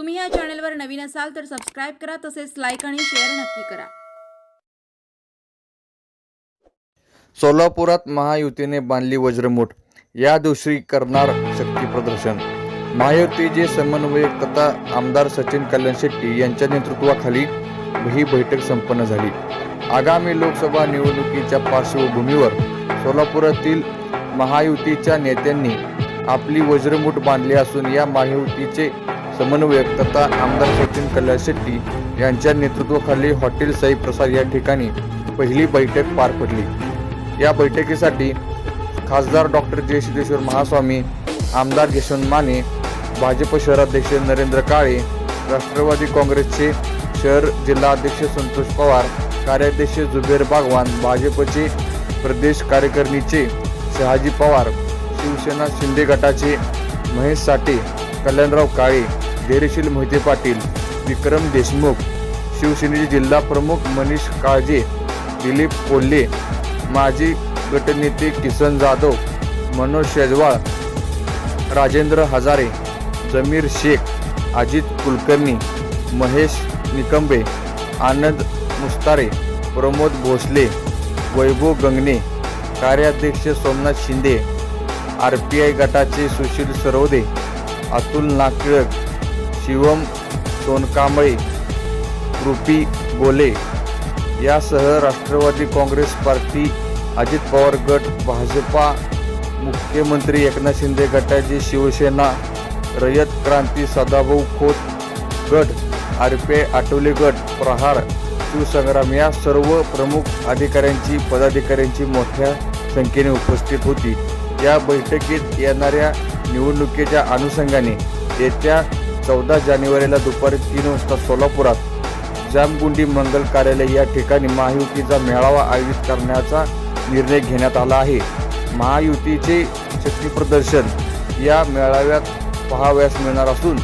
तुम्ही या चॅनलवर नवीन असाल तर सबस्क्राईब करा तसेच लाईक आणि शेअर नक्की करा. सोलापुरात महायुतीने बांधली वज्रमूठ. या दिवशी करणार शक्ती प्रदर्शन. महायुतीचे समन्वयक तथा आमदार सचिन कल्याण शेट्टी यांच्या नेतृत्वाखाली ही बैठक संपन्न झाली. आगामी लोकसभा निवडणुकीच्या पार्श्वभूमीवर सोलापुरातील महायुतीच्या नेत्यांनी आपली वज्रमूठ बांधली असून या महायुतीचे समन्वयक तथा आमदार सचिन कल्याण शेट्टी यांच्या नेतृत्वाखाली हॉटेल साई प्रसाद या ठिकाणी पहिली बैठक पार पडली. या बैठकीसाठी खासदार डॉक्टर जय सिद्धेश्वर महास्वामी आमदार यशवंत माने भाजप शहराध्यक्ष नरेंद्र काळे राष्ट्रवादी काँग्रेसचे शहर जिल्हाध्यक्ष संतोष पवार कार्याध्यक्ष जुबेर बागवान भाजपचे प्रदेश कार्यकारिणीचे शहाजी पवार शिवसेना शिंदे गटाचे महेश साठे कल्याणराव काळे धैर्यशील मोहिते पाटील विक्रम देशमुख शिवसेनेचे जिल्हा प्रमुख मनीष काळजे दिलीप कोल्हे माजी गटनेते किसन जाधव मनोज शेजवाळ राजेंद्र हजारे जमीर शेख अजित कुलकर्णी महेश निकंबे आनंद मुस्तारे प्रमोद भोसले वैभव गंगणे कार्याध्यक्ष Somnath Shinde R P I गटाचे सुशील सरोदे अतुल नाकिळक शिवम सोनकांबळे कृपी गोले यासह राष्ट्रवादी काँग्रेस पार्टी अजित पवार गट भाजपा मुख्यमंत्री एकनाथ शिंदे गटाची शिवसेना रयत क्रांती सदाभाऊ खोत गट आरपे आठवले गट प्रहार शिवसंग्राम या सर्व प्रमुख अधिकाऱ्यांची पदाधिकाऱ्यांची मोठ्या संख्येने उपस्थित होती. या बैठकीत येणाऱ्या निवडणुकीच्या अनुषंगाने येत्या चौदा जानेवारीला दुपारी तीन वाजता सोलापुरात जामगुंडी मंगल कार्यालय या ठिकाणी महायुतीचा मेळावा आयोजित करण्याचा निर्णय घेण्यात आला आहे. महायुतीचे शक्तीप्रदर्शन या मेळाव्यात पहावयास मिळणार असून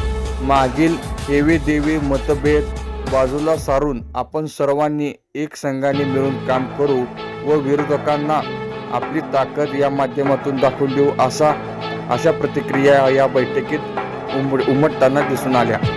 मागील हेवे देवे मतभेद बाजूला सारून आपण सर्वांनी एक संघाने मिळून काम करू व विरोधकांना आपली ताकद या माध्यमातून दाखवून देऊ असा अशा प्रतिक्रिया या बैठकीत उमड उमटताना दिसून आल्या.